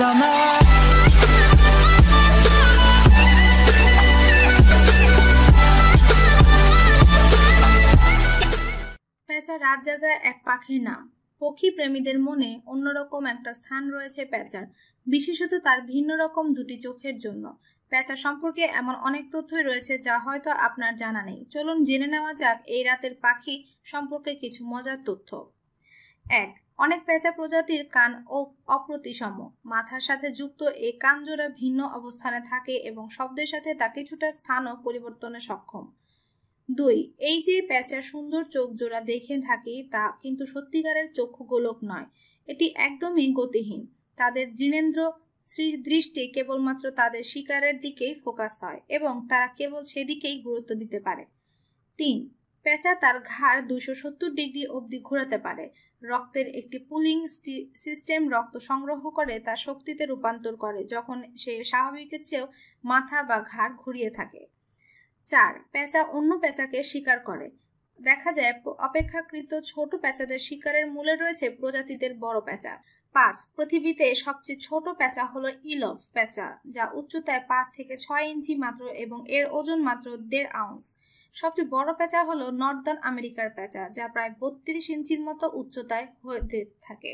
summer. পেঁচা রাত জাগায় এক পাখির নাম। পক্ষী প্রেমীদের মনে অন্যরকম একটা স্থান রয়েছে পেঁচার, বিশেষত তার ভিন্ন রকম দুটি চোখের জন্য। পেঁচা সম্পর্কে এমন অনেক তথ্যই রয়েছে যা হয়তো আপনার জানা নেই। চলুন জেনে নেওয়া যাক এই রাতের পাখি সম্পর্কে কিছু মজার তথ্য। এক, অনেক পেঁচা প্রজাতির কান ও অপ্রতিসম। মাথার সাথে যুক্ত এই কান জোড়া ভিন্ন অবস্থানে থাকে এবং শব্দের সাথে তা কিছুটা স্থানও পরিবর্তনে সক্ষম। দুই, এই যে প্যাঁচার সুন্দর চোখ জোড়া দেখে থাকি তা কিন্তু সত্যিকারের চক্ষু গোলক নয়। এটি একদমই গতিহীন। তাদের দৃণেন্দ্র দৃষ্টি কেবলমাত্র তাদের শিকারের দিকেই ফোকাস হয় এবং তারা কেবল সেদিকেই গুরুত্ব দিতে পারে। তিন পেঁচা তার ঘাড় দুশো সত্তর ডিগ্রি অবধি ঘোরাতে পারে। রক্তের একটি পুলিং সিস্টেম রক্ত সংগ্রহ করে তা শক্তিতে রূপান্তর করে, যখন সে স্বাভাবিকের চেয়েও মাথা বা ঘাড় ঘুরিয়ে থাকে। চার, পেঁচা অন্য পেঁচাকে শিকার করে। দেখা যায় অপেক্ষাকৃত ছোট পেঁচাদের শিকারের মূলে রয়েছে প্রজাতিদের বড় পেঁচা। পাঁচ, পৃথিবীতে সবচেয়ে ছোট পেঁচা হলো ইলভ পেঁচা, যা উচ্চতায় পাঁচ থেকে ছয় ইঞ্চি মাত্র এবং এর ওজন মাত্র দেড় আউন্স। সবচেয়ে বড় পেঁচা হলো নর্দার্ন আমেরিকার পেঁচা যা প্রায় বত্রিশ ইঞ্চির মতো উচ্চতায় হয়ে থাকে।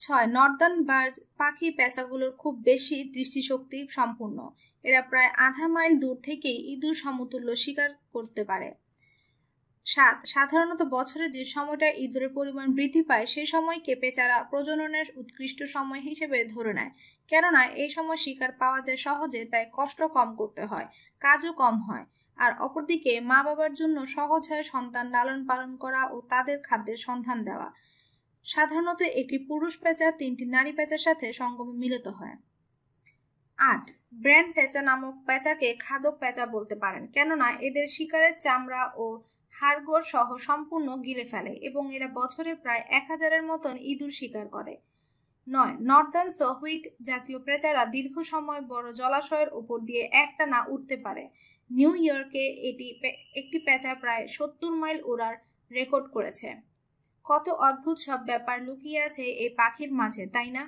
ছয়, নর্দার্ন বার্জ পাখি পেঁচাগুলোর খুব বেশি দৃষ্টিশক্তি সম্পূর্ণ। এরা প্রায় আধা মাইল দূর থেকেই ইঁদুর সমতুল্য শিকার করতে পারে। সাত, সাধারণত বছরে যে সময়টা ইঁদুরের পরিমাণ বৃদ্ধি পায় সেই সময়কে পেঁচারা প্রজননের উৎকৃষ্ট সময় হিসেবে ধরে নেয়। কেননা, এই সময় শিকার পাওয়া যায় সহজে, তাই কষ্ট কম করতে হয়, কাজও কম হয়। আর অপরদিকে মা বাবার জন্য সহজ হয় সন্তান লালন পালন করা ও তাদের খাদ্যের সন্ধান দেওয়া। সাধারণত একটি পুরুষ পেঁচা, তিনটি নারী পেঁচার সাথে সঙ্গমে মিলিত হয়। আট, ব্র্যান্ড পেঁচা নামক পেঁচাকে খাদক পেঁচা বলতে পারেন, কেননা এদের শিকারের চামড়া ও হাড়গোড় সহ সম্পূর্ণ গিলে ফেলে এবং এরা বছরে প্রায় এক হাজারের মতন ইঁদুর শিকার করে। নয়। নর্দার্ন সহুইট জাতীয় প্রেচারা দীর্ঘ সময় বড় জলাশয়ের উপর দিয়ে একটা না উঠতে পারে। নিউ ইয়র্কে এটি একটি পেঁচা প্রায় সত্তর মাইল ওড়ার রেকর্ড করেছে। কত অদ্ভুত সব ব্যাপার লুকিয়ে আছে এই পাখির মাঝে, তাই না?